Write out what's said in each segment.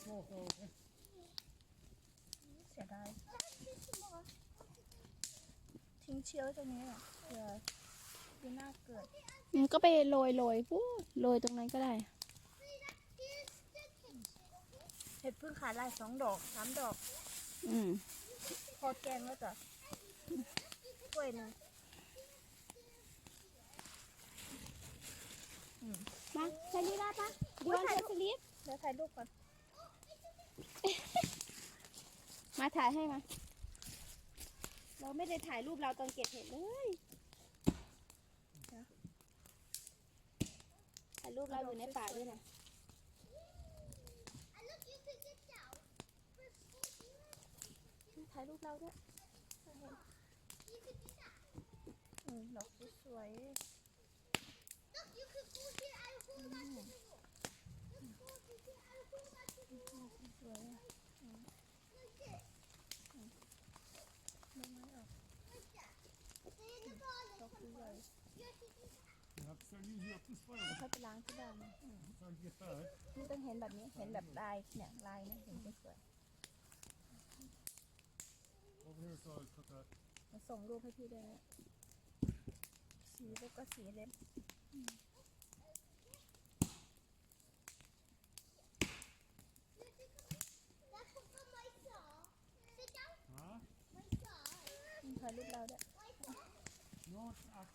smoke over. เสียดายทิ้งเชื้อไว้ตรงนี้เหรอเผื่อปีหน้าเกิดอืมก็ไปโรยโรยพูดโรยตรงนั้นก็ได้ เห็ดพึ่งขาลายสองดอกสามดอก อืมพอแกงแล้วจ้ะถ้วยหนึงมาใช้นี่ได้ปะดวนใช้สลิปเดี๋ยวถ่ายรูปก่อน มาถ่ายให้มา เราไม่ได้ถ่ายรูปเราตอนเก็บเห็ดเลยถ่ายรูปเราอยู่ในป่าด้วยนะถ่ายรูปเราด้วยอืมดอกสวยๆสวยอะอืมอืมไม่ไม้ออกดอกใหญ่ You have to start using up this fire. ค่อยไปล้างที่บ้านนะอืม Try to get that. นี่ต้องเห็นแบบนี้ เห็นแบบลายเนี่ยลายนะเห็นสวย Over here, so I put that. ๆมาส่งรูปให้พี่ด้วยนะสีแล้วก็สีเล็บ Huh? อืมถ่ายรูปเราด้วย No, it's not.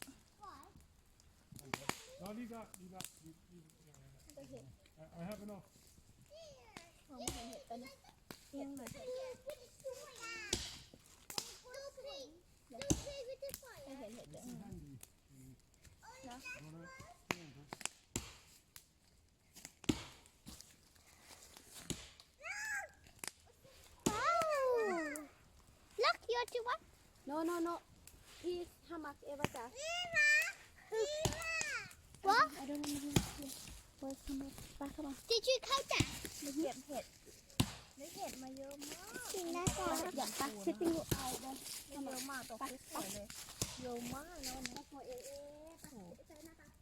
No, you got, you got, you, you, yeah, ก็เห็น yeah. I, I have enough. มองไม่เห็นเห็ดตอนนี้เอียงหน่อยเถอะให้เห็นเห็ดด้วย It's handy. นะ You wanna stand it? Look you to what No no no please how much ever จ้ะ What I don't know What how much ไปเข้ามา Did you count that? เก็บเห็ดได้เห็ดมาเยอะมากจริงนะจ๊ะอย่างปะ sitting out เลยเยอะมากตัวฟิสสวยเลยเยอะมากแล้ววันนี้โอ้เอ๊ะเอ๊ะโอ้โห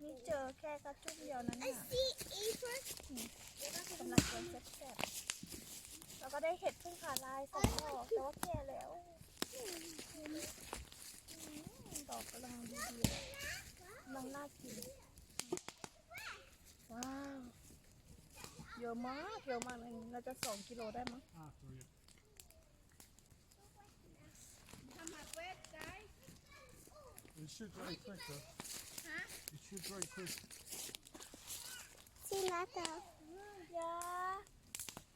นี่เจอแค่กระจุกเดียวนะ I เนี่ย see A first. กำลังเป็นแซ่บๆแล้วก็ได้เห็ดพึ่งขาลายสองดอกแต่ว่าแก่แล้วอืมดอกกำลังดีๆเลยกำลังน่ากิน ว้าว เยอะมากเยอะมากเลยเราจะสองกิโลได้มั้ง After you. It should dry quick, though. It should dry quick. จริงนะจ๊ะยา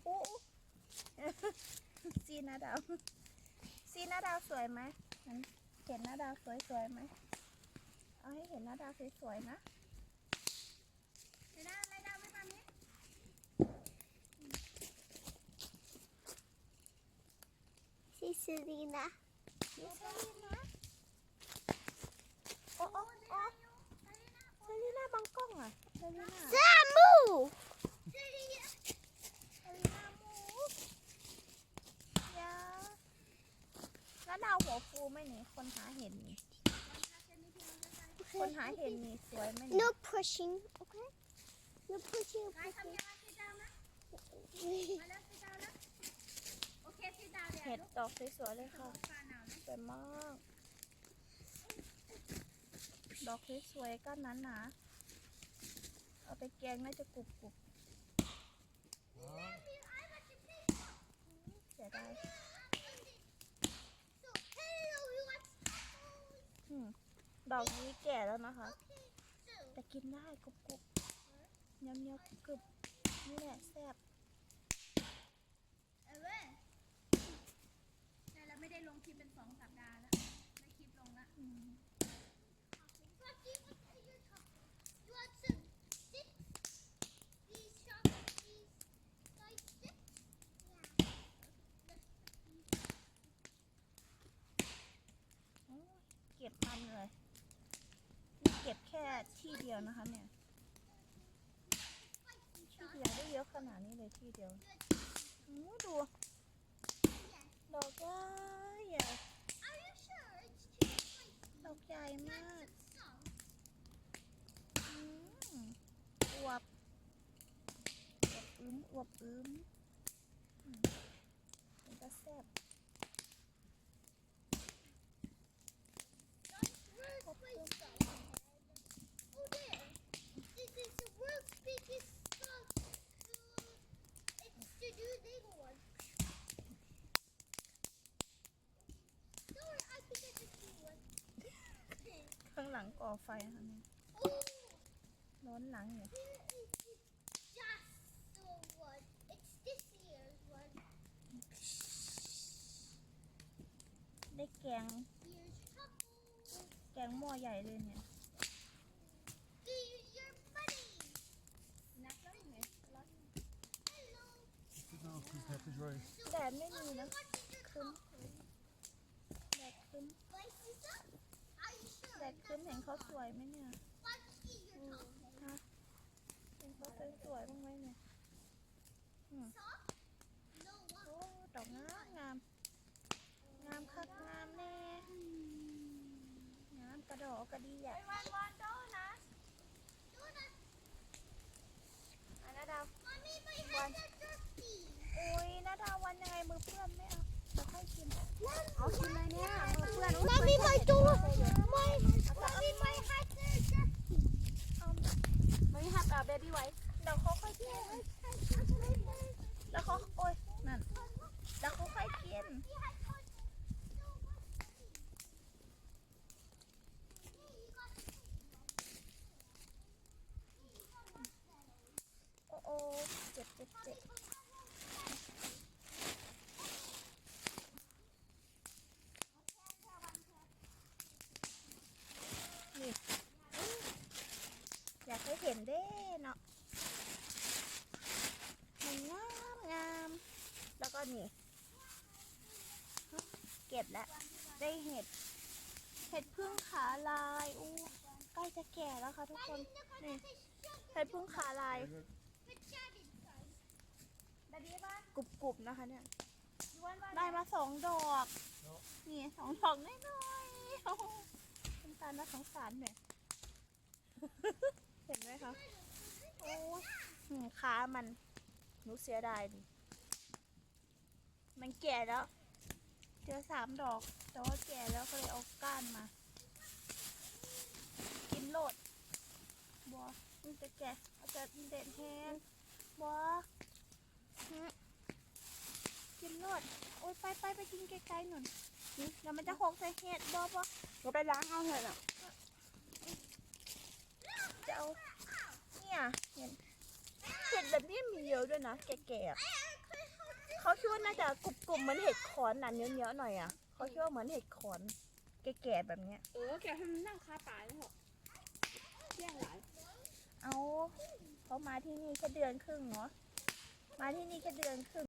โอ้ซีนาดาวซีนาดาวสวยไหมงั้นเห็นหน้าดาวสวยๆไหมเอาให้เห็นหน้าดาวสวยๆนะ ซีซีรีนะนี่เซรีนะโอ้โอ้โอ้เซรีน่าบังกล้องอะเซรีน่าซามูเซรีน่าหมูยาแล้วดาวหัวฟูไหมนี่คนหาเห็นนี่คนหาเห็นนี่สวยไหมนี่ no pushing okay no pushing pushing เห็ดดอกสวยๆเลยค่ะสวยมาก ดอกสวยๆก้านนั้นนะเอาไปแกงน่าจะกรุบกรุบเสียดายดอกนี้แก่แล้วนะคะ แต่กินได้กรุบกรุบเนี้ยเนี้ยกรึบนี่แหละแซ่บ แต่เราไม่ได้ลง คลิปเป็นสองสัปดาห์แล้วไม่คลิปลงละอืม โอ้ยเก็บมันเลยนี่เก็บแค่ที่เดียวนะคะเนี่ย ที่เดียวได้เยอะขนาดนี้เลยที่เดียวโอ้ดู ดอกใหญ่ใหญ่ดอกใหญ่มากอืมอวบอวบอึ้มอวบอึ้มมันก็แซ่บ Oh, there. This is the world's biggest stuff. It's the new big one. Sorry, I think it's the new one. ข้างหลังก่อไฟค่ะนี่ร้อนหลังเนี่ย It's this year's one. ได้แกงแกงหม้อใหญ่เลยเนี่ย Here's your money. นักแล้วยังไง Hello. No, because Pepper's right. แดดไม่มีนะ What is your ครึ้ม coffee? แดดครึ้ม Like this up? Are you sure? แดดครึ้ม เห็นเขาสวยไหมเนี่ย What is your coffee? เห็นเขาสวยๆบ้างไหมเนี่ย Soft? No โอ้ one. ดอกงามงาม งามคักงามแน่งามกระดอกกระดีอะวันวันโดนะ Donut. อันนาดาว Mommy, my hands are dirty. อุ้ยนาดาววันยังไงมือเปื้อนไม่เอาจะค่อยกิน เอากินเลยเนี่ยมือเพื่อน Mommy, my door. My, mommy, my hands are dirty. เอา ไม่หักอะเบบี้ไว้เดี๋ยวเขาค่อยกินแล้วเขาโอ้ยนั่นแล้วเขาค่อยกินโอ้โอ้เจ็บเจ็บเจ็บนี่อยากให้เห็นเด้เนาะมันงามงาม แล้วก็นี่ เก็ บแล้ว ได้เห็ด เห็ดพึ่งขาลายอู้ใกล้จะแก่แล้วค่ะทุกคนนี่เห็ดพึ่งขาลายเบบี้บ้านกรุบๆนะคะเนี่ย ได้มาสองดอก นี่สองดอกน้อยๆเป็นตาหน่าสงสารหน่อยเห็นไหมคะ โอ้ยขามันหนูเสียดายดิมันแก่แล้ว เจอสามดอก แต่ว่าแก่แล้วก็เลยเอาก้านมา กินโลดบัวมันจะแก่เอาจะเด็ดแห้งบัวหึกินโลดโอ้ยไปไปไปกินไกลๆหน่อยนี่เดี๋ยวมันจะหกใส่เห็ดบัวบัวก็ไปล้างเอาเถอะน่ะจะเอาเนี่ยเห็นเห็ดแบบนี้มีเยอะด้วยนะ แก่ๆอะเขาคิด ว่าน่าจะกรุบๆเหมือนเห็ดขอนน่ะเนื้อๆหน่อยอะเขาคิดว่าเหมือนเห็ดขอนแก่ๆแบบเนี้ย เออแกให้มันนั่งคาตายเลยเหรอเที่ยงหลายเอาเขามาที่นี่แค่เดือนครึ่งเหรอมาที่นี่แค่เดือนครึ่ง